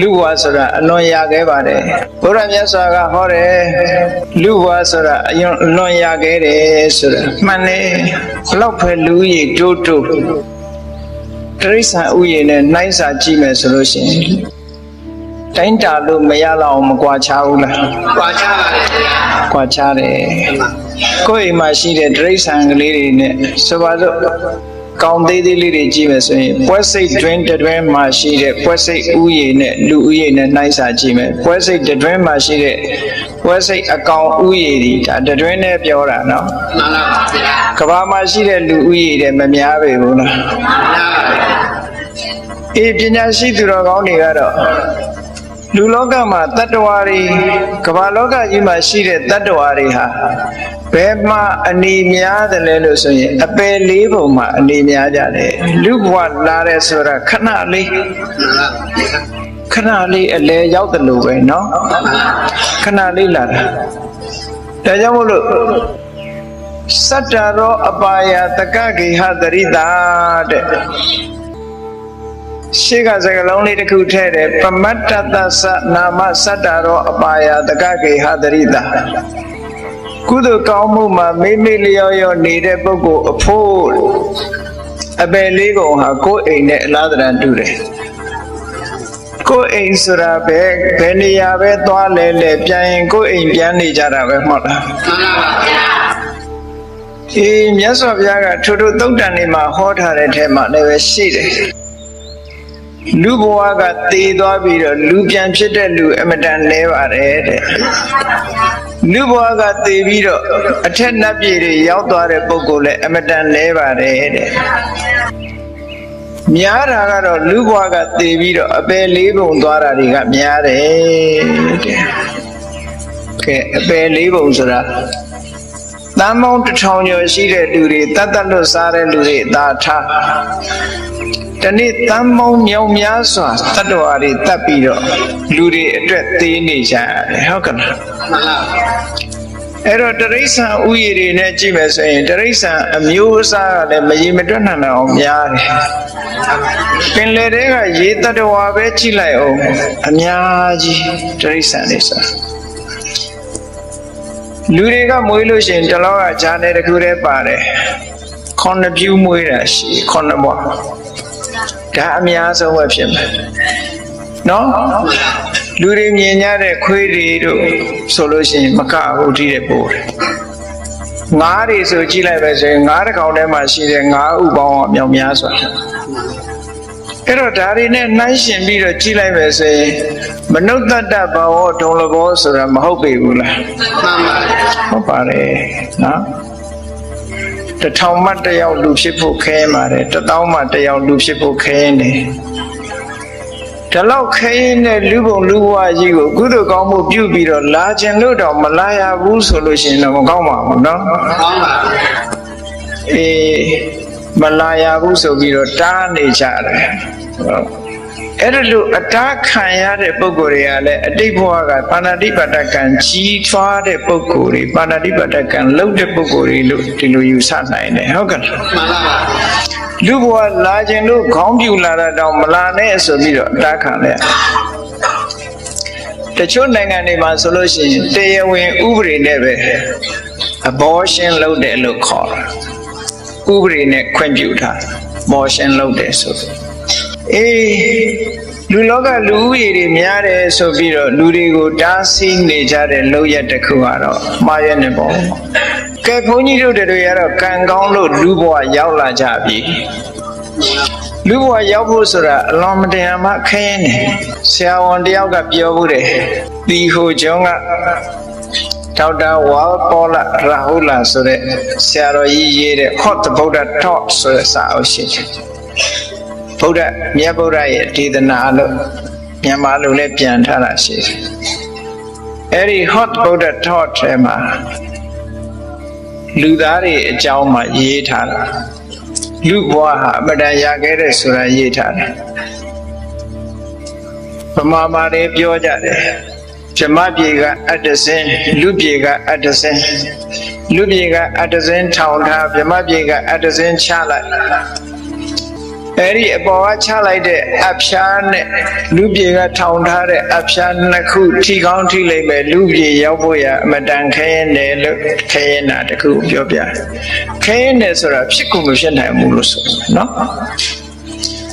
လူဘဝဆိုတာအလွန်ရခဲ့ပါတယ်ဘုရားမြတ်စွာကဟောတယ်လူဘဝဆိုတာအယွန်အလွန်ရခဲ့တယ်ဆိုတာမှန်တယ်ဘလောက်ပဲလူကြီးတိုးတိုးတရိษံဥယျာဉ်နဲ့နှိုင်းစာကြည့်မယ်ဆိုလို့ရှိရင်တိုင်းတာလို့မရတော့အောင်မကွာချဘူးလားကွာချပါတယ်ဗျာကွာခြားတယ်ကိုယ့်အိမ်မှာရှိတဲ့တရိษံကလေးတွေနဲ့ဆိုပါစို့ ကောင်းသေးသေးလေးတွေကြည့်မယ်ဆိုရင်ပွဲစိတ်တွင်းတစ်တွင်းမှာရှိတဲ့ပွဲစိတ်ဥယျာဉ်နဲ့လူဥယျာဉ်နဲ့နှိုင်းစာကြည့်မယ်ပွဲစိတ်တစ်တွင်းမှာရှိတဲ့ပွဲစိတ်အကောင်ဥယျာဉ်ဒီဒါတစ်တွင်းနဲ့ပြောတာနော်မှန်ပါပါဗျာကဘာမှာရှိတဲ့လူဥယျာဉ်တွေမများပေဘူးလားမှန်ပါပါဗျာအေးပညာရှိသူတော်ကောင်းတွေကတော့ လူလောကမှာတတ္တဝါတွေကမ္ဘာလောကကြီးမှာရှိတဲ့တတ္တဝါတွေဟာဘယ်မှာအနေများတယ်လဲလို့ဆိုရင်အပယ်လေးပုံမှာအနေများကြတယ်လူဘဝလာတဲ့ဆိုတာခဏလေး မှန်ပါဗျာ ခဏလေးအလဲရောက်တယ်လို့ပဲเนาะခဏလေးလာတာဒါကြောင့်မို့လို့စတ္တရောအပါယတကဂေဟတရိတာတဲ့ ရှေ့ကစကလုံးလေးတစ်ခုထည့်တယ်ပမတ္တတသနာမစတ္တရောအပါယတကဂေဟတရိတာကုသိုလ်ကောင်းမှုမှာမိမိလျော်လျော်နေတဲ့ပုဂ္ဂိုလ်အဖို့အပယ်လေးကုန်ဟာကိုယ်အိမ်နဲ့အလားတန်တူတယ်ကိုယ်အိမ်ဆိုတာပဲဘယ်နေရာပဲသွားလဲလဲပြန်ရင်ကိုယ်အိမ်ပြန်နေကြတာပဲမဟုတ်လားမှန်ပါပါဗျာအေးမြတ်စွာဘုရားကထို့ထို့သုတ်တန်နေမှာဟောထားတဲ့ထဲမှာလည်းပဲရှိတယ် လူဘဝကတည်သွားပြီးတော့လူပြန်ဖြစ်တဲ့လူအမတန်လဲပါတယ်တဲ့လူဘဝကတည်ပြီးတော့အထက်နတ်ပြည်တွေရောက်သွားတဲ့ပုဂ္ဂိုလ်လည်းအမတန်လဲပါတယ်တဲ့များတာကတော့လူဘဝကတည်ပြီးတော့အပယ်လေးပုံသွားတာတွေကများတယ်တဲ့ကဲအပယ်လေးပုံဆိုတာ တန်ပေါင်းတစ်ထောင်ကျော်ရှိတဲ့လူတွေတတ်တတ်လွတ်စားတဲ့လူတွေသာထားတနေ့တန်ပေါင်းမြောင်များစွာတတ္တဝါတွေတတ်ပြီးတော့လူတွေအတွက်သေးနေကြရတယ်ဟုတ်ကဲ့လား မှန်ပါပါ အဲ့တော့တရိษံဥယျာဉ်တွေနဲ့ကြည့်မယ်ဆိုရင်တရိษံအမျိုးအစားကလည်းမရေမတွက်နိုင်တော့အောင်များတယ်ပင်လယ်တွေကရေတတ္တဝါပဲကြည့်လိုက်အောင်အများကြီးတရိษံတွေဆိုတာ လူတွေကမွေးလို့ရှိရင်တစ်လောကဂျာနယ်တစ်ခုတည်းပါတယ်ခုနှစ်ပြူးမွေးတာရှိခုနှစ်ဘွားဒါအများဆုံးပဲဖြစ်မယ်နော်လူတွေမြင်ကြတဲ့ခွေးတွေတို့ဆိုလို့ရှိရင်မကဘူးတိတဲ့ပို့တယ်ငါးတွေဆိုကြည့်လိုက်ပဲဆိုရင်ငါးတစ်ကောင်ထဲမှာရှိတဲ့ငါးဥပေါင်းအမြောက်များစွာ အဲ့တော့ဒါတွေနဲ့နှိုင်းရှင်ပြီးတော့ကြည့်လိုက်ပဲဆိုရင်မနုဿတ္တဘဝဒုံလဘောဆိုတာမဟုတ်ပေဘူးလားမှန်ပါဗျာဟုတ်ပါတယ်နော်တထောင်မှတယောက်လူဖြစ်ဖို့ခဲရင်ပါတယ်တထောင်မှတယောက်လူဖြစ်ဖို့ခဲရင်တယ်ဒီလောက်ခဲရင်တဲ့လူပုံလူဘဝကြီးကိုကုသိုလ်ကောင်းမှုပြုပြီးတော့လာခြင်းလို့တော့မလာရဘူးဆိုလို့ရှိရင်တော့မကောင်းပါဘူးနော်ကောင်းပါဗျာအေး မလာရဘူးဆိုပြီးတော့တားနေကြတယ်ဟုတ်အဲ့ဒါလို့အတားခံရတဲ့ပုံကိုယ်တွေကလည်းအတိတ်ဘဝကပါဏာတိပါဒကံကြီးထွားတဲ့ပုံကိုယ်တွေပါဏာတိပါဒကံလုံတဲ့ပုံကိုယ်တွေလို့ဒီလိုယူဆနိုင်တယ်ဟုတ်ကဲ့လားမှန်ပါပါလူဘဝလာခြင်းလို့ခေါင်းပြူလာတာတောင်မလာနဲ့ဆိုပြီးတော့အတားခံလိုက်တချို့နိုင်ငံတွေမှာဆိုလို့ရှိရင်တရားဝင်ဥပဒေနဲ့ပဲ abortion လုပ်တယ်လို့ခေါ်တယ် ဥပဒေနဲ့ခွင့်ပြုထားမော်ရှင်လုပ်တယ်ဆိုအေးလူလောကလူဦးရေတွေများတယ်ဆိုပြီးတော့လူတွေကိုတားဆီးနေကြတဲ့လုပ်ရက်တစ်ခုကတော့မှားရနေပေါ့ကဲဘုန်းကြီးတို့တွေကတော့ကံကောင်းလို့လူဘဝရောက်လာကြပြီလူဘဝရောက်ဖို့ဆိုတာအလွန်မတရားမှခင်းနေဆရာဝန်တယောက်ကပြောဘူးတယ်ဒီဟိုကျောင်းက ဒေါက်တာဝါပေါ်လာရာဟုလာဆိုတဲ့ဆရာတော်ကြီးရေးတဲ့ Hot the Buddha Talk ဆိုတဲ့စာအုပ်ရှိတယ်ဗုဒ္ဓမြတ်ဗုဒ္ဓရဲ့ဒေသနာလို့မြန်မာလိုလည်းပြန်ထားတာရှိတယ်အဲ့ဒီ Hot Buddha Talk ထဲမှာလူသားတွေအကြောင်းမှရေးထားတာလူဘဝဟာအမတန်ရခဲ့တဲ့ဆိုတာရေးထားတယ်ဗမာမာတွေပြောကြတယ် ဇမပြေကအတ္တစင်းလူပြေကအတ္တစင်းလူပြေကအတ္တစင်းထောင်ထားဗြဟ္မပြေကအတ္တစင်းချလိုက်အဲ့ဒီအပေါ်ကချလိုက်တဲ့အဖျားနဲ့လူပြေကထောင်ထားတဲ့အဖျားနှစ်ခုထီကောင်းထိလိုက်ပဲလူပြေရောက်ဖို့ရအမတန်ခဲရင်တယ်လို့ခဲရင်တာတခုပြောပြခဲရင်တယ်ဆိုတာဖြစ်ကုန်မဖြစ်နိုင်ဘူးလို့ဆိုတယ်နော်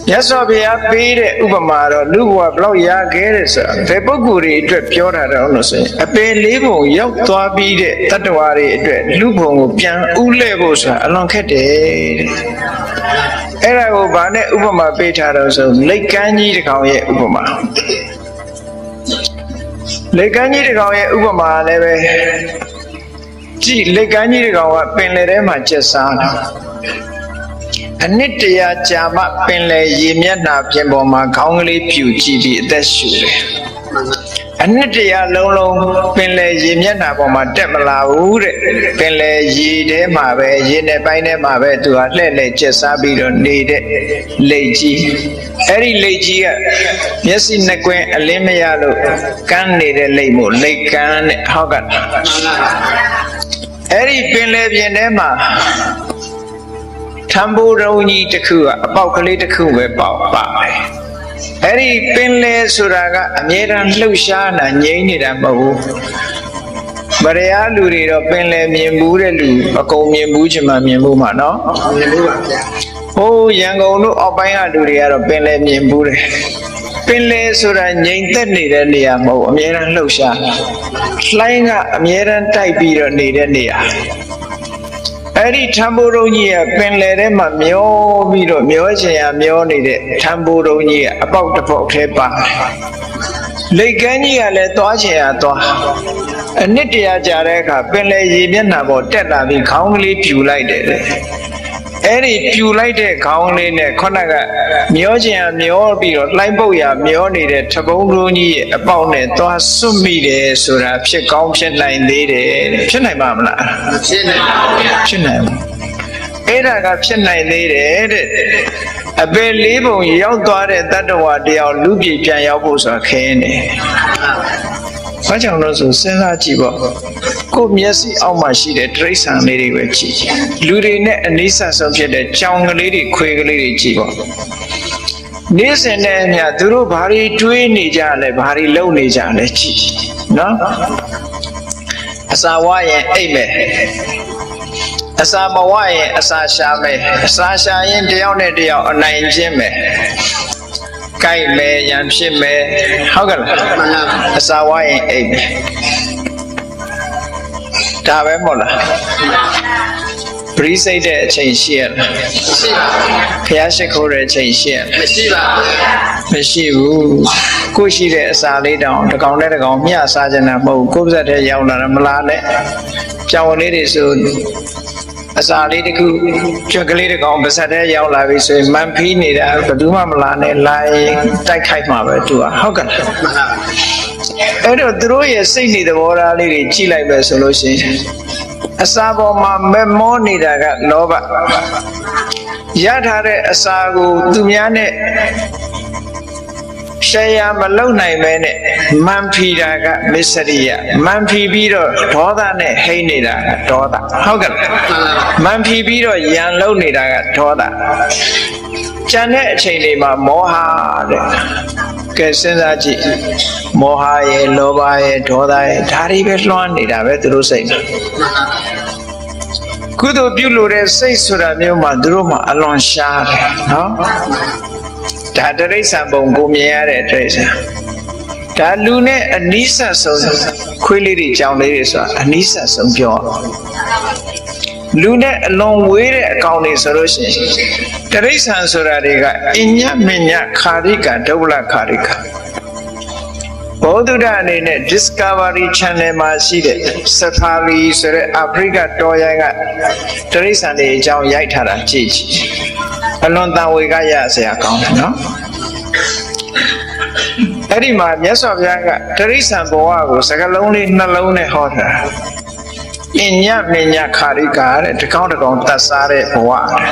မြတ်စွာဘုရားပေးတဲ့ဥပမာတော့လူဘဝဘလောက်ရခဲ့တယ်ဆိုတာဘယ်ပုဂ္ဂိုလ်တွေအတွက်ပြောတာတော့လို့ဆိုရင်အပယ်လေးပုံရောက်သွားပြီးတဲ့တတ္တဝါတွေအတွက်လူဘုံကိုပြန်ဥလဲဖို့ဆိုတာအလွန်ခက်တယ်တဲ့အဲ့ဒါကိုဗာနဲ့ဥပမာပေးထားတော့ဆိုလက်ကမ်းကြီးတစ်ကောင်ရဲ့ဥပမာလက်ကမ်းကြီးတစ်ကောင်ရဲ့ဥပမာလည်းပဲကြည့်လက်ကမ်းကြီးတစ်ကောင်ကပင်လယ်ထဲမှာကျက်စားတာ အနှစ်တရာကြာမှပင်လယ်ရေမျက်နှာပြင်ပေါ်မှာခေါင်းကလေးပြူကြည့်ပြီးအသက်ရှူတယ်အနှစ်တရာလုံးလုံးပင်လယ်ရေမျက်နှာပေါ်မှာတက်မလာဘူးတဲ့ပင်လယ်ရေထဲမှာပဲရေနဲ့ပိုင်းထဲမှာပဲသူကလှဲ့လှဲ့ကျက်စားပြီးတော့နေတဲ့လိတ်ကြီးအဲ့ဒီလိတ်ကြီးကမျက်စိနှစ်ကွင်းအလင်းမရလို့ကန်းနေတဲ့လိတ်မို့လိတ်ကန်းတဲ့ဟောက်ကအဲ့ဒီပင်လယ်ပြင်ထဲမှာ ထံဘူရုံကြီးတစ်ခုကအပေါက်ကလေးတစ်ခုပဲပေါက်ပါတယ်အဲ့ဒီပင်လယ်ဆိုတာကအမြဲတမ်းလှုပ်ရှားတာငြိမ့်နေတာမဟုတ်ဘူးမရယားလူတွေတော့ပင်လယ်မြင်ဘူးတဲ့လူအကုန်မြင်ဘူးချင်မှမြင်ဘူးမှာနော်မြင်ဘူးပါဗျာဟိုးရန်ကုန်တို့အောက်ပိုင်းကလူတွေကတော့ပင်လယ်မြင်ဘူးတယ်ပင်လယ်ဆိုတာငြိမ်သက်နေတဲ့နေရာမဟုတ်ဘူးအမြဲတမ်းလှုပ်ရှားလှိုင်းကအမြဲတမ်းတိုက်ပြီးတော့နေတဲ့နေရာ အဲ့ဒီထံဘူရုံကြီးကပင်လယ်ထဲမှာမျောပြီးတော့မျောချင်ရမျောနေတဲ့ထံဘူရုံကြီးကအပေါက်တစ်ပေါက်ထဲပါတယ်လိတ်ကန်းကြီးကလည်းသွားချင်ရသွားအနှစ်တရာကြာတဲ့အခါပင်လယ်ရေမျက်နှာပေါ်တက်လာပြီးခေါင်းကလေးပြူလိုက်တယ်တဲ့ အဲ့ဒီပြူလိုက်တဲ့ခေါင်းလေးနဲ့ခုနကမျောချင်ရမျောပြီးတော့လှိုင်းပုတ်ရမျောနေတဲ့ထပုံးလုံးကြီးရဲ့အပေါက်နဲ့သွားစွတ်မိတယ်ဆိုတာဖြစ်ကောင်းဖြစ်နိုင်သေးတယ်တဲ့ဖြစ်နိုင်ပါမလားမဖြစ်နိုင်ပါဘူးဗျာဖြစ်နိုင်ဘူးအဲ့ဒါကဖြစ်နိုင်သေးတယ်တဲ့အပေလေးပုံရောက်သွားတဲ့တတ္တဝါတယောက်လူပြည်ပြန်ရောက်ဖို့ဆိုတာခင်းတယ်။ ဘာကြောင့်လို့ဆိုစဉ်းစားကြည့်ပေါ့။ကိုယ်မျက်စိအောက်မှာရှိတဲ့တိရစ္ဆာန်လေးတွေပဲကြည့်။လူတွေနဲ့အနိစ္စဆုံးဖြစ်တဲ့ကြောင်ကလေးတွေခွေးကလေးတွေကြည့်ပေါ့။နေ့စဉ်နဲ့အမျှသူတို့ဘာတွေတွေးနေကြလဲဘာတွေလုပ်နေကြလဲကြည့်။နော်။အစာဝရင်အိတ်မဲ့အစာမဝရင်အစာရှာမယ်အစာရှာရင်တယောက်နဲ့တယောက်အနိုင်ချင်းမယ် ကြိုက်မယ်ရန်ဖြစ်မယ်ဟုတ်ကဲ့လားမှန်ပါဗျာအစာဝရင်အိပ်မယ်ဒါပဲမဟုတ်လားပရိစိတ်တဲ့အချိန်ရှိရလားမရှိပါဘူးဖျားရှိခိုးတဲ့အချိန်ရှိရလားမရှိပါဘူးဗျာမရှိဘူးကိုရှိတဲ့အစာလေးတောင်တစ်ကောင်နဲ့တစ်ကောင်မျှစားကြတာမဟုတ်ဘူးကိုယ်ပါဇက်ထဲရောက်လာတာမလားနဲ့ကြောင်လေးတွေဆို အစာလေးတစ်ခုကြွက်ကလေးတစ်ကောင်ပါဇက်ထဲရောက်လာပြီဆိုရင်မန်ဖီးနေတာဘယ်သူမှမလာနဲ့လိုက်တိုက်ခိုက်မှာပဲသူကဟုတ်ကဲ့လားမှန်ပါဗျာအဲ့တော့သူတို့ရဲ့စိတ်နေသဘောထားလေးတွေကြည့်လိုက်ပဲဆိုလို့ရှိရင်အစာပေါ်မှာမက်မောနေတာကလောဘရထားတဲ့အစာကိုသူများနဲ့ ရှယ်ယာမလုံနိုင်ပဲနဲ့မန်ဖီတာကမစ္စရိယမန်ဖီပြီးတော့ဒေါသနဲ့ဟိတ်နေတာကဒေါသဟုတ်ကဲ့လားမှန်ပါဗျာမန်ဖီပြီးတော့ယံလုံနေတာကဒေါသကျန်တဲ့အချိန်တွေမှာမောဟတဲ့ကဲစဉ်းစားကြည့်မောဟရဲ့လောဘရဲ့ဒေါသရဲ့ဒါတွေပဲလွှမ်းနေတာပဲသူတို့စိတ်မှာကုသိုလ်ပြုလို့တဲ့စိတ်ဆိုတာမျိုးမှာသူတို့မှာအလွန်ရှားတယ်နော် ဒါတရိစ္ဆာန်ပုံကိုမြင်ရတဲ့တရိစ္ဆာန်ဒါလူနဲ့အနိစ္စဆုံးခွေးလေးတွေကြောင်လေးတွေဆိုတာအနိစ္စဆုံးပြောအောင်လူနဲ့အလွန်ဝေးတဲ့အကောင်တွေဆိုလို့ရှိရင်တရိษံဆိုတာတွေကအညမညခာရိကဒုဗ္ဗလခာရိက ဘောဓုဒအနေနဲ့ Discovery Channel မှာရှိတဲ့ Safari ဆိုတဲ့အာဖရိကတော်ရိုင်းကတရိษံတွေအကြောင်းရိုက်ထားတာကြည့်ကြည့်အလွန်တန်ဝေကရစရာကောင်းတယ်နော်အဲ့ဒီမှာမြတ်စွာဘုရားကတရိษံဘဝကိုစကလုံးလေးနှလုံးနဲ့ဟောထားတာအညမညခာရိကာတဲ့တကောင်းတကောင်တတ်စားတဲ့ဘဝတဲ့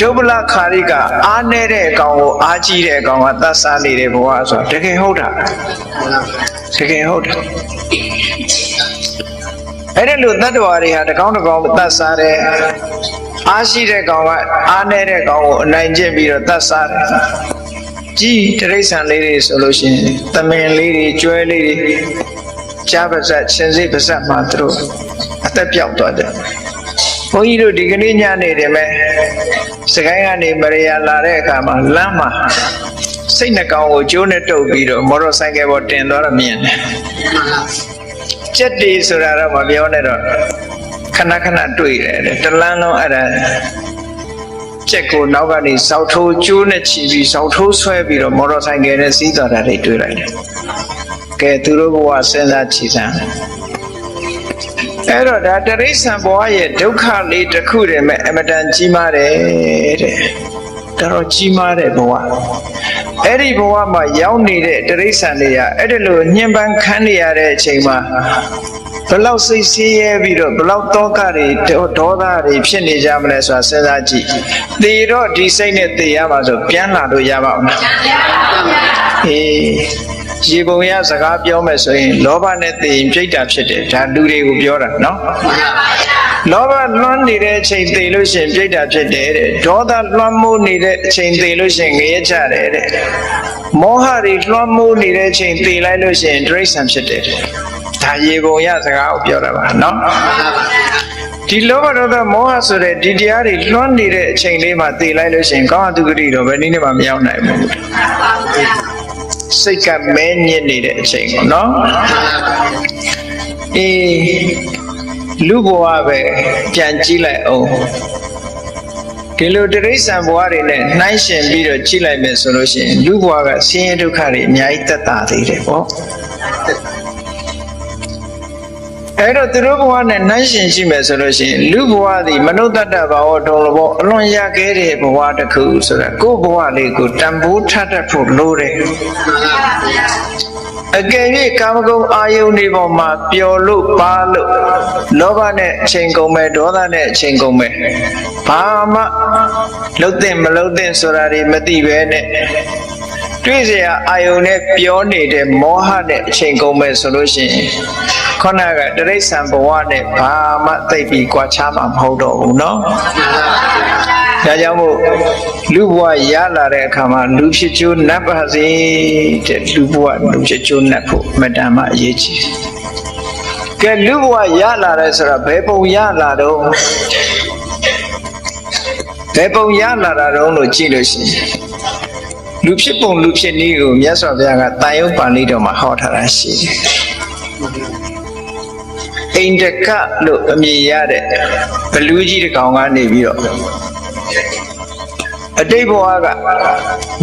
ဒုဗ္ဗလခာရိကာအားနေတဲ့အကောင်ကိုအားကြီးတဲ့အကောင်ကတတ်စားနေတဲ့ဘဝဆိုတော့တကယ်ဟုတ်တာတကယ်ဟုတ်တာအဲ့ဒီလိုတတ္တဝါတွေဟာတကောင်းတကောင်တတ်စားတဲ့အားရှိတဲ့ကောင်ကအားနေတဲ့ကောင်ကိုအနိုင်ကျင့်ပြီးတော့တတ်စားတယ်ကြီးတရိษံလေးတွေဆိုလို့ရှိရင်သမင်လေးတွေကျွဲလေးတွေကြားပါစက်ရှင်စိပါစက်မှာသူတို့အသက်ပြောက်သွားတယ် ဘုန်းကြီးတို့ဒီကနေ့ညနေတယ်မဲ့စကိုင်းကနေမရယာလာတဲ့အခါမှာလမ်းမှာစိတ်နှကောင်ကိုကျိုးနဲ့တုပ်ပြီးတော့မော်တော်ဆိုင်ကယ်ပေါ်တင်သွားတော့မြင်တယ်မှန်လားကြက်တီဆိုတာတော့မပြောနဲ့တော့ခဏခဏတွေ့တယ်တဲ့တလန်းလုံးအဲ့ဒါကြက်ကိုနောက်ကနေစောက်ထိုးကျိုးနဲ့ချီပြီးစောက်ထိုးဆွဲပြီးတော့မော်တော်ဆိုင်ကယ်နဲ့စီးသွားတာတွေတွေ့လိုက်တယ်။ကဲသူတို့ဘဝစဉ်းစားချီစမ်း အဲ့တော့ဒါတရိษံဘဝရဲ့ဒုက္ခလေးတစ်ခုတည်းမဲ့အမတန်ကြီးမားတယ်တဲ့။တော်တော်ကြီးမားတဲ့ဘဝ။အဲ့ဒီဘဝမှာရောက်နေတဲ့တရိษံတွေကအဲ့ဒီလိုညှဉ်းပန်းခံနေရတဲ့အချိန်မှာဘယ်လောက်စိတ်ဆင်းရဲပြီးတော့ဘယ်လောက်တောကတွေဒေါသတွေဖြစ်နေကြမလဲဆိုတာစဉ်းစားကြည့်။သေတော့ဒီစိတ်နဲ့သေရပါဆိုပြန်လာလို့ရပါ့မလား။အေး ရေပုံရစကားပြောမယ်ဆိုရင်လောဘနဲ့သေရင်ပြိတ္တာဖြစ်တယ်ဒါလူတွေကိုပြောတာနော်။လောဘလွှမ်းနေတဲ့အချိန်သေလို့ရှိရင်ပြိတ္တာဖြစ်တယ်တဲ့ဒေါသလွှမ်းမိုးနေတဲ့အချိန်သေလို့ရှိရင်ငရဲချတယ်တဲ့မောဟတွေလွှမ်းမိုးနေတဲ့အချိန်သေလိုက်လို့ရှိရင်ဒိဋ္ဌံဖြစ်တယ်တဲ့ဒါရေပုံရစကားကိုပြောတာပါနော်ဒီလောဘဒေါသမောဟဆိုတဲ့ဒီတရားတွေလွှမ်းနေတဲ့အချိန်လေးမှာသေလိုက်လို့ရှိရင်ကောင်းအတုဂတိတော့ဘယ်နည်းနဲ့မှမရောက်နိုင်ဘူး စိတ်ကမဲညစ်နေတဲ့အချိန်ပေါ့နော်အေးလူဘဝပဲပြန်ကြည့်လိုက်အောင်ဒီလိုတိရိစ္ဆာန်ဘဝတွေနဲ့နှိုင်းယှဉ်ပြီးတော့ကြည့်လိုက်မယ်ဆိုလို့ရှိရင်လူဘဝကဆင်းရဲဒုက္ခတွေအများကြီးသက်သာသေးတယ်ပေါ့ အဲ့တော့သူတို့ဘဝနဲ့နှိုင်းယှဉ်ကြည့်မယ်ဆိုလို့ရှိရင်လူဘဝသည်မနုဿတ္တဘာဝတုံးလို့ပေါ့အလွန်ရခဲ့တဲ့ဘဝတစ်ခုဆိုတာကိုယ့်ဘဝလေးကိုတန်ဖိုးထပ်တတ်ဖို့လိုတယ်မှန်လားဗျာအကယ်၍ကာမဂုဏ်အာယုန်ဒီပေါ်မှာပျော်လို့ပါလို့လောဘနဲ့အချိန်ကုန်မယ်ဒေါသနဲ့အချိန်ကုန်မယ်ဘာမှလှုပ်တဲ့မလှုပ်တဲ့ဆိုတာတွေမသိပဲနဲ့ တွေ့เสียအာယုန်နဲ့ပြောနေတဲ့မောဟနဲ့အချိန်ကုန်မယ်ဆိုလို့ရှိရင်ခုနကတရိษံဘဝနဲ့ဘာမှသိပ်ပြီးကြွားချမှာမဟုတ်တော့ဘူးเนาะ မှန်လားဗျာဒါကြောင့်မို့လူဘဝရလာတဲ့အခါမှာလူဖြစ်ကျိုးနတ်ပါစေတဲ့လူဘဝလူဖြစ်ကျိုးနတ်ဖို့အမတန်မှအရေးကြီးတယ်။ကဲလူဘဝရလာတယ်ဆိုတာဘယ်ပုံရလာတော့ဘယ်ပုံရလာတာတော့လို့ကြည့်လို့ရှိရင် လူဖြစ်ပုံလူဖြစ်နည်းကိုမြတ်စွာဘုရားကတာယုတ်ပါဠိတော်မှာဟောထားတာရှိတယ်။အိန္ဒကလို့အမည်ရတဲ့ဘလူးကြီးတစ်ကောင်ကနေပြီးတော့အတိတ်ဘဝက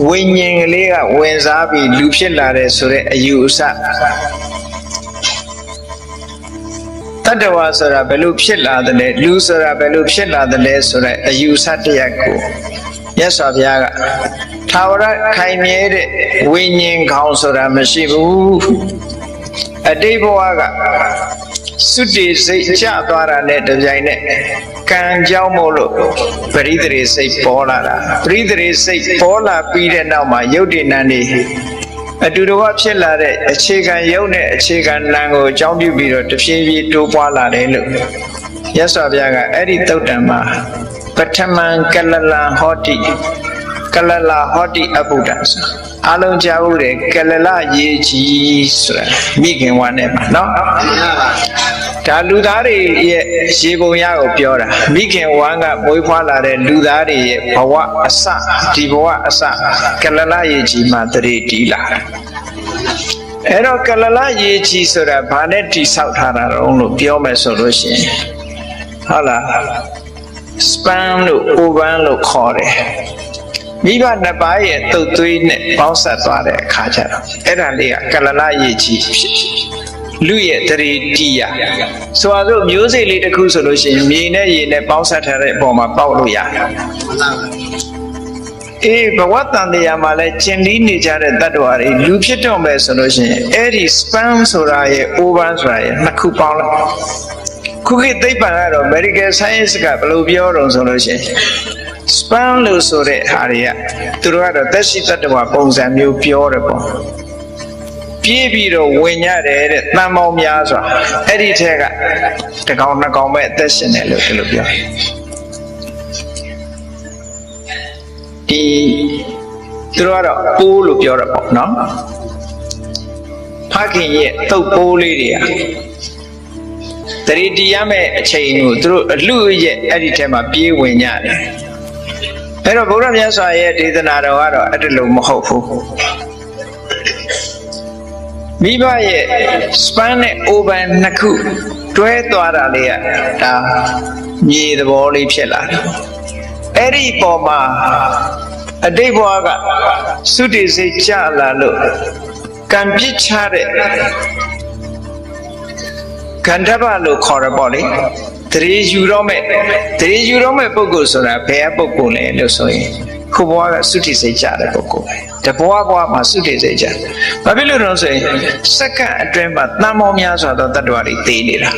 ဝိညာဉ်ကလေးကဝင်စားပြီးလူဖြစ်လာတဲ့ဆိုတဲ့အယူအဆတတ္တဝါဆိုတာဘယ်လိုဖြစ်လာတယ်လဲလူဆိုတာဘယ်လိုဖြစ်လာတယ်လဲဆိုတဲ့အယူအဆတရားကိုမြတ်စွာဘုရားက သာဝရခိုင်မြဲတဲ့ဝိညာဉ်ခေါင်းဆိုတာမရှိဘူးအတိတ်ဘဝကစွတေစိတ်ကျသွားတာနဲ့တပြိုင်နက်ကံကြောင့်မို့လို့ပရိသေရိစိတ်ပေါ်လာတာပရိသေရိစိတ်ပေါ်လာပြီးတဲ့နောက်မှာယုတ်တိနံနေအတူတဝဖြစ်လာတဲ့အခြေခံယုတ်နဲ့အခြေခံနံကိုအကြောင်းပြုပြီးတော့တဖြည်းဖြည်းတိုးပွားလာတယ်လို့ရသော်ဘုရားကအဲ့ဒီတုတ်တံမှာပထမံကလလံဟောတိ ကလလဟောတိအဗုဒ္ဓဆိုအလုံးကြားဦးတယ်ကလလရေကြီးဆိုတာမိခင်ဝါနဲ့မှာနော်မှန်လားဗျာဒါလူသားတွေရဲ့ရေပုံရကိုပြောတာမိခင်ဝမ်းကမွေးဖွားလာတဲ့လူသားတွေရဲ့ဘဝအစဒီဘဝအစကလလရေကြီးမှာတရေတီးလာတယ်အဲ့တော့ကလလရေကြီးဆိုတာဘာနဲ့တိဆောက်ထားတာတော့လို့ပြောမယ်ဆိုလို့ရှိရင်ဟုတ်လားစပန်လို့အိုဗန်လို့ခေါ်တယ် မိဘနှစ်ပါးရဲ့တုတ်သွေးနဲ့ပေါင်းဆက်သွားတဲ့အခါကျတော့အဲ့ဒါလေးကကလလရေကြီးဖြစ်လူရဲ့တရေတီးရဆိုတော့မျိုးစိတ်လေးတစ်ခုဆိုလို့ရှိရင်မြေနဲ့ရေနဲ့ပေါင်းဆက်ထားတဲ့အပေါ်မှာပေါက်လို့ရတယ်မှန်လားဗျာအေးဘဝတန်တရားမှာလဲကျင်လီနေကြတဲ့တ attva တွေလူဖြစ်တော့မယ်ဆိုလို့ရှိရင်အဲ့ဒီ span ဆိုတာရဲ့ over ဆိုတာရဲ့နှစ်ခုပေါင်းလိုက်ခုခေတ်သိပ္ပံကတော့ medical science ကဘယ်လိုပြောတော့ဆိုလို့ရှိရင် span လို့ဆိုတဲ့ဟာတွေကသူတို့ကတော့သက်ရှိတ attva ပုံစံမျိုးပြောတယ်ပေါ့ပြေးပြီးတော့ဝင်ရတယ်တဲ့တန်ပေါင်းများစွာအဲ့ဒီထက်ကတစ်ကောင်နှစ်ကောင်ပဲအသက်ရှင်တယ်လို့ဒီလိုပြောတယ်ဒီသူတို့ကတော့ပိုးလို့ပြောရပေါ့နော်ဖခင်ရဲ့တုတ်ပိုးလေးတွေကတရီတီရမဲ့အချိန်ကိုသူတို့အလူရဲ့အဲ့ဒီထဲမှာပြေးဝင်ကြတယ် အဲ့တော့ဘုရားမြတ်စွာရဲ့ဒေသနာတော်ကတော့အဲ့ဒါလို့မဟုတ်ဘူးမိဘရဲ့စပန်နဲ့အိုဘန်နှစ်ခုတွဲသွားတာလေးကဒါမြေသဘောလေးဖြစ်လာတယ်အဲ့ဒီပေါ်မှာအတိတ်ဘဝကသုတိစိတ်ကြလာလို့ကံပြစ်ချတဲ့ကန္တပလို့ခေါ်ရပေါ့လေ တရေယူတော့မဲ့တရေယူတော့မဲ့ပုဂ္ဂိုလ်ဆိုတာဘယ်အပုဂ္ဂိုလ်လဲလို့ဆိုရင်ခုဘဝကသုတိစိတ်ကြတဲ့ပုဂ္ဂိုလ်ပဲတဘဝဘဝမှာသုတိစိတ်ကြဘာဖြစ်လို့လဲဆိုရင်စက္ကန့်အတွင်းမှာတန်မောများစွာသောတ attva တွေတည်နေတာ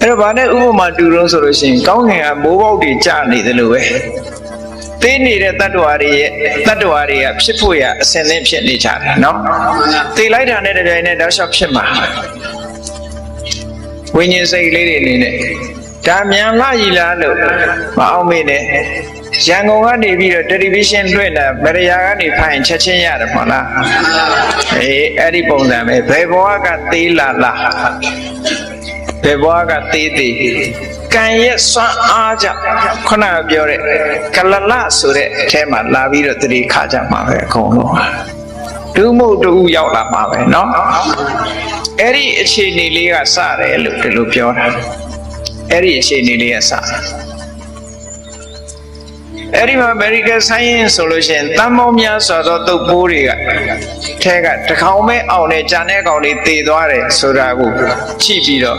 အဲ့တော့ဗာနဲ့ဥပမာတူတော့ဆိုလို့ရှိရင်ကောင်းကင်ကမိုးပေါက်တွေကျနေတယ်လို့ပဲသိနေတဲ့တ attva တွေရဲ့တ attva တွေကဖြစ်ဖို့ရအစင်သင့်ဖြစ်နေကြတယ်နော်သိလိုက်တာနဲ့တပြိုင်နက်တောက်လျှောက်ဖြစ်မှာ ဝိညာဉ်စိတ်လေးတွေအနေနဲ့ဒါမြန်လာရည်လားလို့မအောင်မေးနဲ့ရန်ကုန်ကနေပြီးတော့တယ်လီဗီရှင်းလွှင့်တာမရယာကနေဖိုင်ချက်ချင်းရတယ်မဟုတ်လားအေးအဲ့ဒီပုံစံပဲဘယ်ဘဝကသေးလာလားဘယ်ဘဝကသေးသေးကံရဲ့စွမ်းအားကြောင့်ခုနကပြောတဲ့ကလလဆိုတဲ့အထဲမှာလာပြီးတော့တတိခါကြမှာပဲအကုန်လုံးဒုမို့တူရောက်လာမှာပဲเนาะ အဲ့ဒီအခြေအနေလေးကစတယ်လို့ဒီလိုပြောတာအဲ့ဒီအခြေအနေလေးကစတယ်အဲ့ဒီမှာ medical science ဆိုလို့ရှိရင်တန်ပေါင်းများစွာသောတုပ်ပိုးတွေကထဲကတစ်ခေါင်မဲအောင်နဲ့ဂျန်တဲ့ကောင်တွေတည်သွားတယ်ဆိုတာကိုကြည့်ပြီးတော့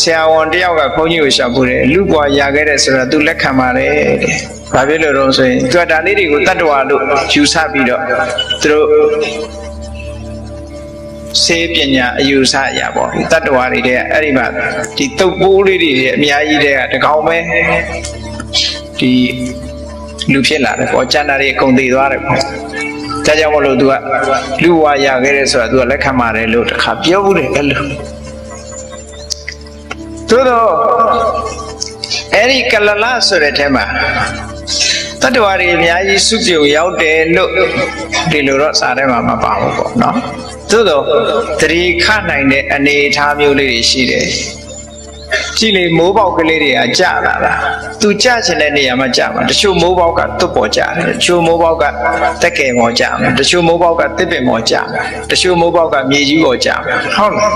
ဆရာဝန်တယောက်ကဘုန်းကြီးကိုရှောက်ဖို့တယ်လူပွားရခဲ့တယ်ဆိုတာ तू လက်ခံပါတယ်တဲ့။ဘာဖြစ်လို့တော့ဆိုရင် तू ဒါလေးတွေကိုတတ္တဝါလို့ယူဆပြီးတော့သူတို့ စေပညာအယူဆရပေါ့ဒီတတ္တဝါတွေတဲ့အဲ့ဒီမှာဒီတုပ်ပိုးလေးတွေအများကြီးတဲ့ကတစ်ကောင်ပဲဒီလူဖြစ်လာတယ်ပေါ့ကျန်တာတွေအကုန်သိသွားတယ်ပေါ့ဒါကြောင့်မလို့ तू ကလူဝါရခဲ့တယ်ဆိုတာ तू ကလက်ခံပါတယ်လို့တစ်ခါပြောဘူးတယ်အဲ့လိုသို့တော့အဲ့ဒီကလလဆိုတဲ့ထဲမှာတတ္တဝါတွေအများကြီးစုပြုံရောက်တယ်လို့ဒီလိုတော့စာထဲမှာမပါဘူးပေါ့နော် သို့တော့တတိခနိုင်တဲ့အနေအထားမျိုးလေးတွေရှိတယ်ကြည့်လေမိုးပေါက်ကလေးတွေကကြာလာတာသူကြာချင်တဲ့နေရာမှာကြာမှာတချို့မိုးပေါက်ကတွတ်ပေါ်ကြာတယ်တချို့မိုးပေါက်ကတက်ကယ်ပေါ်ကြာမှာတချို့မိုးပေါက်ကတစ်ပင်ပေါ်ကြာမှာတချို့မိုးပေါက်ကမြေကြီးပေါ်ကြာမှာဟုတ်လား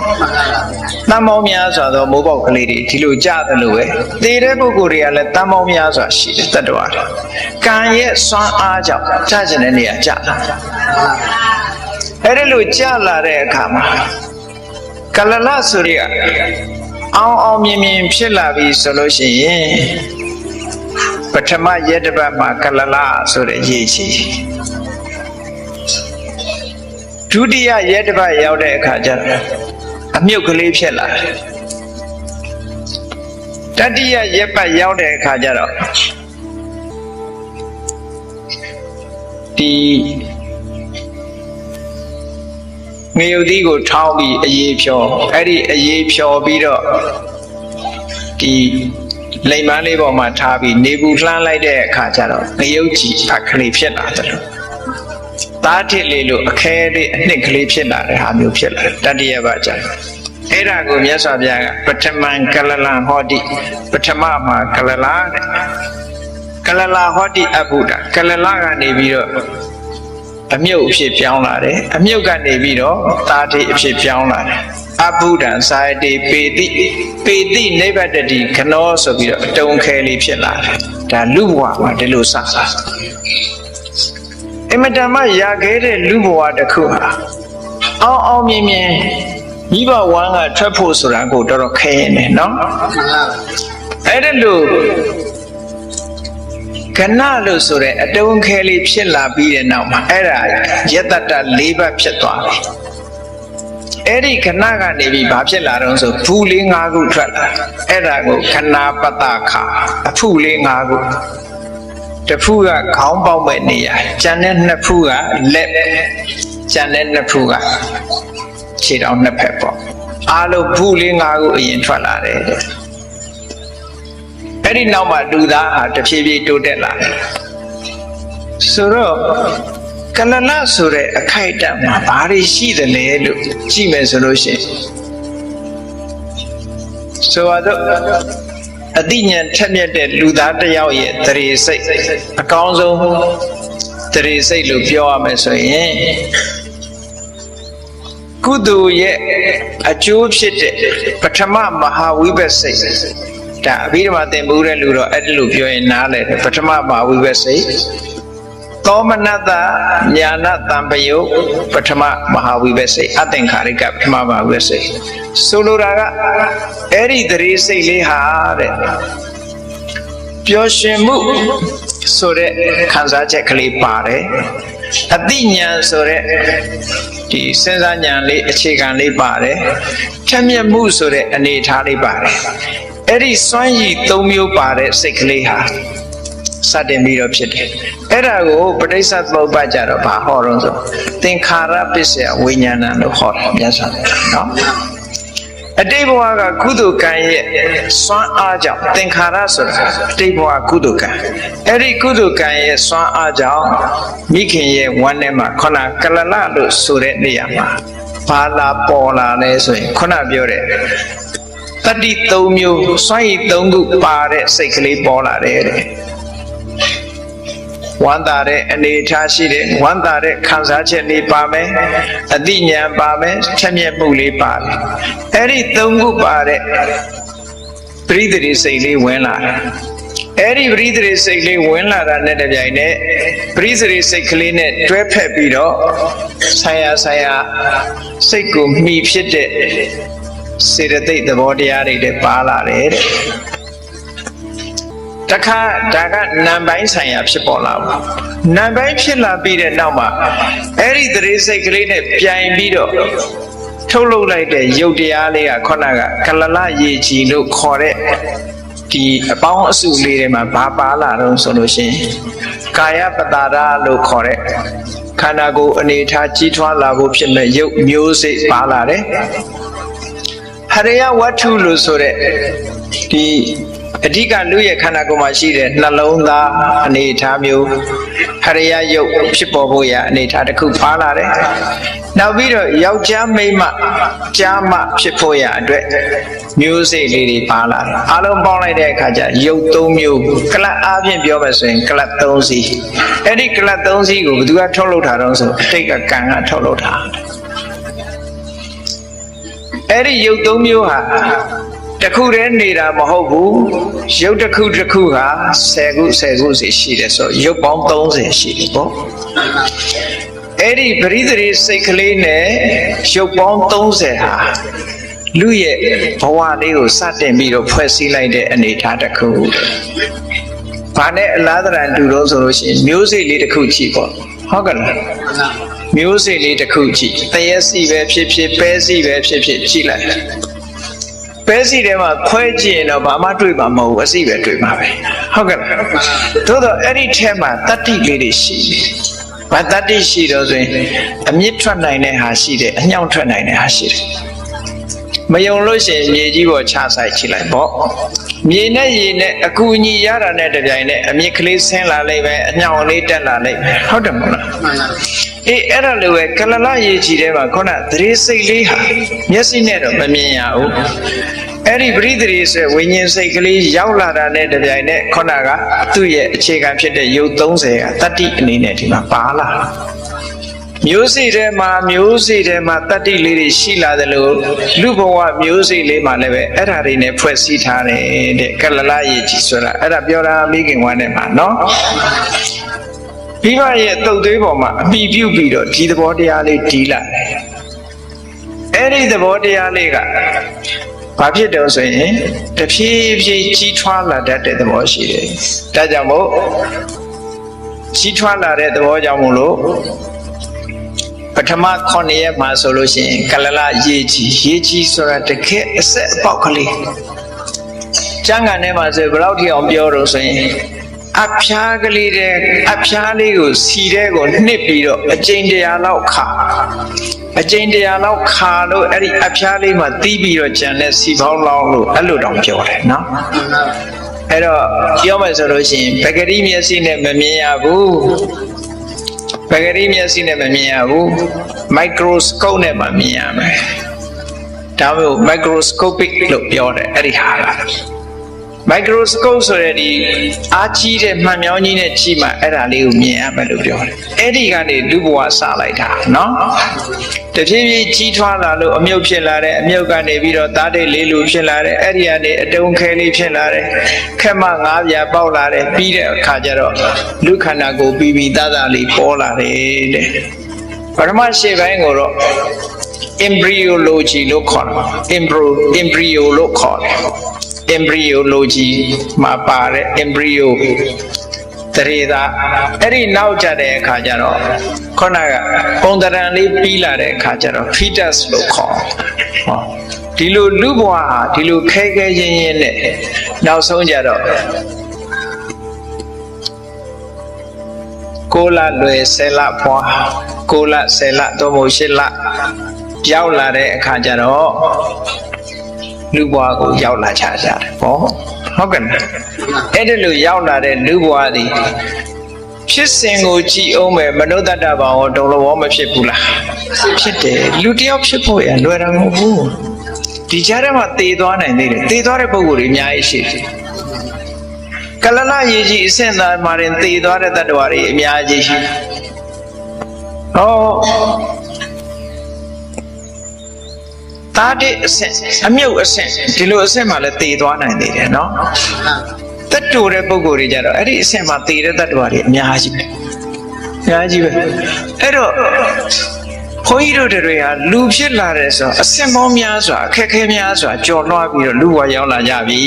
တန်ပေါင်းများစွာသောမိုးပေါက်ကလေးတွေဒီလိုကြာတယ်လို့ပဲသေတဲ့ပုဂ္ဂိုလ်တွေကလည်းတန်ပေါင်းများစွာရှိတယ်တတ္တဝါတွေကံရဲ့စွမ်းအားကြောင့်ကြာချင်တဲ့နေရာကြာလာ အဲ့ဒီလိုကြာလာတဲ့အခါမှာကလလဆိုရအောင်အောင်မြင်မြင်ဖြစ်လာပြီဆိုလို့ရှိရင်ပထမရက်တစ်ပတ်မှာကလလဆိုတဲ့ရေးချီဒုတိယရက်တစ်ပတ်ရောက်တဲ့အခါကျတော့အမြုပ်ကလေးဖြစ်လာတယ်တတိယရက်ပတ်ရောက်တဲ့အခါကျတော့ဒီ ငရုတ်သီးကိုထောင်းပြီးအေးဖြောအဲ့ဒီအေးဖြောပြီးတော့ဒီလိမ်မန်းလေးပေါ်မှာထားပြီးနေဘူးလှမ်းလိုက်တဲ့အခါကျတော့ငရုတ်ကြီးဖတ်ကလေးဖြစ်လာတယ်လို့သားထစ်လေးလို့အခဲလေးအနှစ်ကလေးဖြစ်လာတဲ့ဟာမျိုးဖြစ်လာတယ်တတိယပါကျတော့အဲ့ဒါကိုမြတ်စွာဘုရားကပထမံကလလံဟောတိပထမမှာကလလာတဲ့ကလလာဟောတိအဘုဒ္ဓကလလာကနေပြီးတော့ အမြုပ်အဖြစ်ပြောင်းလာတယ်အမြုပ်ကနေပြီးတော့တာတိအဖြစ်ပြောင်းလာတယ်အဘုဒ္ဓံစာယတိပေတိပေတိနိဗ္ဗတတိခနောဆိုပြီးတော့အတုံးခဲလေးဖြစ်လာတယ်ဒါလူဘဝမှာဒီလိုစတာအမတမရခဲ့တဲ့လူဘဝတစ်ခုဟာအောင်အောင်မြင်မြင်မိဘဝမ်းကထွက်ဖို့ဆိုတာကိုတော်တော်ခဲရင်တယ်နော်အဲ့ဒါလို့ ကဏလို့ဆိုတဲ့အတုံးခဲလေးဖြစ်လာပြီးတဲ့နောက်မှာအဲ့ဒါယတတ၄ဘတ်ဖြစ်သွားတယ်အဲ့ဒီခဏကနေပြီးဘာဖြစ်လာတော့ဆိုဘူးလေး၅ခုထွက်လာအဲ့ဒါကိုခဏပတ္တခါအဖုလေး၅ခုတစ်ဖူးကခေါင်းပေါက်မဲ့နေရာကျန်တဲ့နှစ်ဖူးကလက်ကျန်တဲ့နှစ်ဖူးကခြေထောက်နှစ်ဖက်ပေါ့အားလုံးဘူးလေး၅ခုအရင်ထွက်လာတယ်တဲ့ အဲ့ဒီနောက်မှာလူသားဟာတဖြည်းဖြည်းတိုးတက်လာတယ်ဆိုတော့ကလလဆိုတဲ့အခိုက်အတန့်မှာဘာတွေရှိတယ်လဲလို့ကြည့်မယ်ဆိုလို့ရှိရင်ဆိုတော့အတိညာဉ်ထက်မြက်တဲ့လူသားတစ်ယောက်ရဲ့တရေစိတ်အကောင်းဆုံးတရေစိတ်လို့ပြောရမယ်ဆိုရင်ကုသိုလ်ရဲ့အကျိုးဖြစ်တဲ့ပထမမဟာဝိဘတ်စိတ် ဒါအဘိဓမ္မာသင်မှုတဲ့လူတော့အဲ့ဒီလိုပြောရင်နားလဲတယ်ပထမမဟာဝိဘတ်စိတ်သောမနတညာဏတံပယုတ်ပထမမဟာဝိဘတ်စိတ်အသင်္ခါရိကပထမမဟာဝိဘတ်စိတ်ဆိုလိုတာကအဲ့ဒီတရေစိတ်လေးဟာတဲ့ပျော်ရွှင်မှုဆိုတဲ့ခံစားချက်ကလေးပါတယ်အတိညာဏ်ဆိုတဲ့ဒီစဉ်းစားဉာဏ်လေးအခြေခံလေးပါတယ်ထက်မြက်မှုဆိုတဲ့အနေအထားလေးပါတယ် အဲ့ဒီစွမ်းရည်၃မျိုးပါတဲ့စိတ်ကလေးဟာစတင်ပြီးတော့ဖြစ်တယ်အဲ့ဒါကိုပဋိစ္စသမုပ္ပါကြတော့ဘာဟောတော့ဆိုသင်္ခါရပစ္စယဝိညာဏလို့ဟောတယ်မြတ်စွာဘုရားနော်အတိတ်ဘဝကကုသိုလ်ကံရဲ့စွမ်းအားကြောင့်သင်္ခါရဆိုတာအတိတ်ဘဝကုသိုလ်ကံအဲ့ဒီကုသိုလ်ကံရဲ့စွမ်းအားကြောင့်မိခင်ရဲ့ဝမ်းထဲမှာခန္ဓာကလလလို့ဆိုတဲ့နေရာမှာဘာလာပေါ်လာလဲဆိုရင်ခုနပြောတဲ့ တတိ၃မျိုးစွမ်းရည်၃ခုပါတဲ့စိတ်ကလေးပေါ်လာတယ်တဲ့ဝမ်းသာတဲ့အနေအထားရှိတယ်ဝမ်းသာတဲ့ခံစားချက်လေးပါမယ်အတိညာဏ်ပါမယ်ချက်မြက်မှုလေးပါတယ်အဲ့ဒီသုံးခုပါတဲ့ပရိသေစိတ်လေးဝင်လာတယ်အဲ့ဒီပရိသေစိတ်လေးဝင်လာတာနဲ့တပြိုင်နက်ပရိသေစိတ်ကလေးနဲ့တွဲဖက်ပြီးတော့ဆာယာဆာယာစိတ်ကိုမှီဖြစ်တဲ့ စေတသိက်သဘောတရားတွေလည်းပါလာတယ်တဲ့တခါဒါကနံပိုင်းဆိုင်ရာဖြစ်ပေါ်လာဘူးနံပိုင်းဖြစ်လာပြီးတဲ့နောက်မှာအဲ့ဒီသတိစိတ်ကလေးနဲ့ပြိုင်ပြီးတော့ထုတ်လုပ်လိုက်တဲ့ရုပ်တရားလေးကခုနကကလလရေကြီးလို့ခေါ်တဲ့ဒီအပေါင်းအစုလေးတွေမှာဘာပါလာတော့ဆိုလို့ရှိရင်ကာယပတာရလို့ခေါ်တဲ့ခန္ဓာကိုယ်အနေထားကြီးထွားလာဖို့ဖြစ်မဲ့ရုပ်မျိုးစိတ်ပါလာတယ်ဟ ရိယဝတ္ထုလို့ဆိုတဲ့ဒီအဓိကလူရဲ့ခန္ဓာကိုယ်မှာရှိတဲ့နှလုံးသားအနေအထားမျိုးဟရိယယုတ်ဖြစ်ပေါ်ဖို့ရအနေအထားတစ်ခုပါလာတယ်။နောက်ပြီးတော့ယောက်ျားမိန်းမကြားမဖြစ်ဖို့ရအတွက်မျိုးစိတ်လေးတွေပါလာတယ်။အားလုံးပေါင်းလိုက်တဲ့အခါကျယုတ်၃မျိုးကလတ်အားဖြင့်ပြောမယ်ဆိုရင်ကလတ်၃စီးအဲ့ဒီကလတ်၃စီးကိုဘယ်သူကထုတ်လုပ်တာတော့ဆိုအတိတ်ကကံကထုတ်လုပ်တာ အဲ့ဒီယုတ်၃မျိုးဟာတစ်ခုတည်းနေတာမဟုတ်ဘူးရုပ်တစ်ခုတစ်ခုဟာ10ခု10ခုစီရှိတယ်ဆိုရုပ်ပေါင်း30ရှိတယ်ပေါ့အဲ့ဒီပရိသေစိတ်ကလေးနဲ့ရုပ်ပေါင်း30ဟာလူရဲ့ဘဝလေးကိုစတင်ပြီးတော့ဖွဲ့စည်းလိုက်တဲ့အနေအထားတစ်ခုဘာနဲ့အလားတရန်တူတော့ဆိုလို့ရှိရင်မျိုးစိတ်လေးတစ်ခုကြည့်ပေါ့ဟုတ်ကဲ့လား မျိုးစိတ်လေးတစ်ခုကြည့်တရက်စီပဲဖြစ်ဖြစ်ပဲစီပဲဖြစ်ဖြစ်ကြည့်လိုက်ပဲစီထဲမှာခွဲကြည့်ရင်တော့ဘာမှတွေ့မှာမဟုတ်ဘူးအစီပဲတွေ့မှာပဲဟုတ်ကဲ့လားသို့တော့အဲ့ဒီထဲမှာတတ္တိလေးတွေရှိတယ်ဘာတတ္တိရှိတော့ဆိုရင်အမြင့်ထွက်နိုင်တဲ့ဟာရှိတယ်အညောင်ထွက်နိုင်တဲ့ဟာရှိတယ်မယုံလို့ရှိရင်မြေကြီးပေါ်ချဆိုင်ချိလိုက်ပေါ့ မြေနဲ့ရေနဲ့အကူအညီရတာနဲ့တပြိုင်နက်အမြင့်ကလေးဆင်းလာလိမ့်မယ်အညောင်လေးတက်လာလိမ့်မယ်ဟုတ်တယ်မဟုတ်လားမှန်ပါအေးအဲ့ဒါလိုပဲကလလရေကြီးထဲမှာခုနသတိစိတ်လေးဟာမျက်စိနဲ့တော့မမြင်ရဘူးအဲ့ဒီပရိသေဆိုဝိညာဉ်စိတ်ကလေးရောက်လာတာနဲ့တပြိုင်နက်ခုနကသူ့ရဲ့အခြေခံဖြစ်တဲ့ယုတ်30ကတတ္တိအနေနဲ့ဒီမှာပါလာ မျိုးစိထဲမှာမျိုးစိထဲမှာတတ္တိလေးတွေရှိလာတယ်လို့လူဘဝမျိုးစိလေးမှာလည်းပဲအဲ့ဒါတွေနဲ့ဖွဲ့စည်းထားတယ်တဲ့ကလလရေကြီးဆိုတာအဲ့ဒါပြောတာမိခင်ဝမ်းနဲ့မှာနော်မိဘရဲ့တုတ်သွေးပေါ်မှာအမိပြုတ်ပြီးတော့ဒီသဘောတရားလေးတီးလာတယ်။အဲ့ဒီသဘောတရားလေးကဘာဖြစ်တော့ဆိုရင်တဖြည်းဖြည်းကြီးထွားလာတတ်တဲ့သဘောရှိတယ်။ဒါကြောင့်မို့ကြီးထွားလာတဲ့သဘောကြောင့်မို့လို့ ပထမ9ရက်မှာဆိုလို့ရှိရင်ကလလရေကြီးရေကြီးဆိုတာတကယ်အဆက်အပေါက်ကလေးကျမ်းဂန်ထဲမှာဆိုဘယ်လောက်ထိအောင်ပြောတော့ဆိုရင်အဖျားကလေးတဲ့အဖျားလေးကိုစီတဲ့ကိုနှစ်ပြီးတော့အကျိန်တရာလောက်ခါအကျိန်တရာလောက်ခါလို့အဲ့ဒီအဖျားလေးမှာတီးပြီးတော့ကြံတဲ့စီပေါင်းလောင်းလို့အဲ့လိုတောင်ပြောတယ်နော်မှန်ပါအဲ့တော့ပြောမယ်ဆိုလို့ရှိရင်ပဂတိမျက်စိနဲ့မမြင်ရဘူး ပဂတိမျက်စိနဲ့မမြင်ရဘူး microscope နဲ့မှမြင်ရမယ်ဒါမျိုး microscopic လို့ပြောတယ်အဲ့ဒီဟာက microscope ဆိုတဲ့ဒီအားကြီးတဲ့မှန်မြောင်းကြီးနဲ့ကြီးမှအဲ့ဒါလေးကိုမြင်ရမယ်လို့ပြောတယ်အဲ့ဒီကနေလူဘဝစလိုက်တာနော်တဖြည်းဖြည်းကြီးထွားလာလို့အမြုပ်ဖြစ်လာတယ်အမြုပ်ကနေပြီးတော့သားတိတ်လေးလူဖြစ်လာတယ်အဲ့ဒီကနေအတုံးခဲလေးဖြစ်လာတယ်ခက်မငါးပြာပေါက်လာတယ်ပြီးတဲ့အခါကျတော့လူခန္ဓာကိုပြီးပြီးသားသားလေးပေါ်လာတယ်တဲ့ပထမရှိပိုင်းကိုတော့ embryology လို့ခေါ်တယ် embryo embryo လို့ခေါ်တယ် embryology မှာပါတဲ့ embryo တရေသာအဲ့ဒီနောက်ကြတဲ့အခါကျတော့ခုနကပုံတရံလေးပြီးလာတဲ့အခါကျတော့ fetus လို့ခေါ်ဟောဒီလိုလူဘဝဟာဒီလိုခဲခဲရင်းရင်းနဲ့နောက်ဆုံးကြတော့ကိုလလွယ်ဆယ်လဖွာကိုလဆယ်လတော့မို့ရှစ်လရောက်လာတဲ့အခါကျတော့ လူဘွားကိုရောက်လာချကြတယ်ပေါ့ဟုတ်ကဲ့လားအဲ့ဒီလိုရောက်လာတဲ့လူဘွားသည်ဖြစ်စဉ်ကိုကြည်အောင်မယ်မနုဿတ္တဘာဝဒုံလဘောမဖြစ်ဘူးလားဖြစ်တယ်လူတစ်ယောက်ဖြစ်ဖို့ရလွယ်တာမဟုတ်ဘူးဒီကြားထဲမှာတည်သွားနိုင်သေးတယ်တည်သွားတဲ့ပုံကိုယ်တွေအများကြီးရှိတယ်ကလလရေကြီးအဆင့်သားမှာရင်တည်သွားတဲ့တ attva တွေအများကြီးရှိတယ်ဟော သားတဲ့အဆင့်အမြုပ်အဆင့်ဒီလိုအဆင့်မှာလည်းတည်သွားနိုင်သေးတယ်နော်တတ်တူတဲ့ပုံကိုယ်တွေကြတော့အဲ့ဒီအဆင့်မှာတည်တဲ့တ attva တွေအများကြီးပဲအများကြီးပဲအဲ့တော့ခွန်ကြီးတို့တွေဟာလူဖြစ်လာတယ်ဆိုတော့အဆင့်ပေါင်းများစွာအခက်အခဲများစွာကြော်လွှားပြီးတော့လူဘဝရောက်လာကြပြီ